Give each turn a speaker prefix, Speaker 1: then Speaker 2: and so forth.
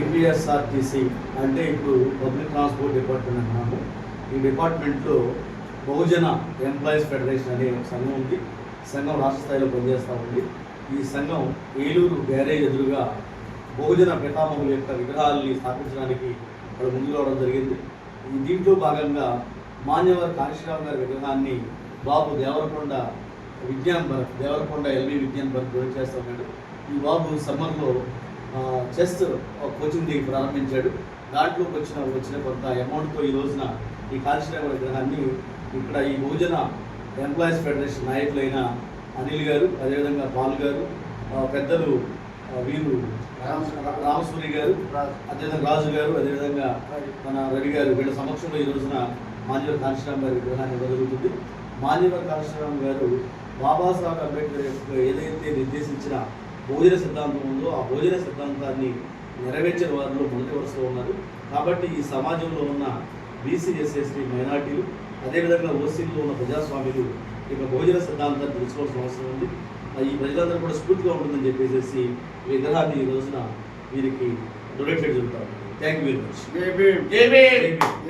Speaker 1: APSRTC అంటే ఇప్పుడు public transport department అంటున్నాము ఈ డిపార్ట్మెంట్లో బహుజన ఎంప్లాయీస్ ఫెడరేషన్ అనే ఒక సంఘం ఉంది. సంఘం రాష్ట్ర స్థాయిలో పనిచేస్తూ ఉంది. ఈ సంఘం ఏలూరు గ్యారేజ్ ఎదురుగా బహుజన పితామహుల యొక్క విగ్రహాలని స్థాపించడానికి ఇక్కడ ముందు రావడం జరిగింది. ఈ దీంట్లో భాగంగా మాన్యవర్ కాశీరామ్ గారి విగ్రహాన్ని బాబు దేవరకొండ విజ్ఞాన్ భరత్ దేవరకొండ ఎల్వి విజ్ఞాన్ భరత్ గురించి చేస్తా ఉన్నాడు ఈ బాబు సమ్మర్లో చెస్ కోచింగ్ ది ప్రారంభించాడు. దాంట్లోకి వచ్చిన వచ్చిన కొంత అమౌంట్తో ఈ రోజున ఈ కాళేశ్వర విగ్రహాన్ని ఇక్కడ ఈ బహుజన ఎంప్లాయీస్ ఫెడరేషన్ నాయకులైన అనిల్ గారు అదేవిధంగా పాల్ గారు పెద్దలు వీరు రామసూరి గారు అదేవిధంగా రాజు గారు అదేవిధంగా మన రవి గారు వీళ్ళ సమక్షంలో ఈ రోజున మాన్యవర్ కాళేశ్వరం గారి విగ్రహాన్ని ఇవ్వగలుగుతుంది మాన్యవర్ కాళేశ్వరం గారు బాబాసాహెబ్ అంబేద్కర్ యొక్క ఏదైతే నిర్దేశించిన భోజన సిద్ధాంతం ఉందో ఆ భోజన సిద్ధాంతాన్ని నెరవేర్చిన వారిలో మొదటి వరుసలో ఉన్నారు. కాబట్టి ఈ సమాజంలో ఉన్న బీసీ ఎస్ఎస్టీ మైనార్టీలు అదేవిధంగా ఓసీలో ఉన్న ప్రజాస్వామ్యులు యొక్క భోజన సిద్ధాంతాన్ని తెలుసుకోవాల్సిన అవసరం ఉంది. ఈ ప్రజలందరూ కూడా స్ఫూర్తిగా ఉంటుందని చెప్పేసి విగ్రహాన్ని ఈ రోజున వీరికి డొనేట్ చేయడం జరుగుతాం థ్యాంక్ యూ వెరీ మచ్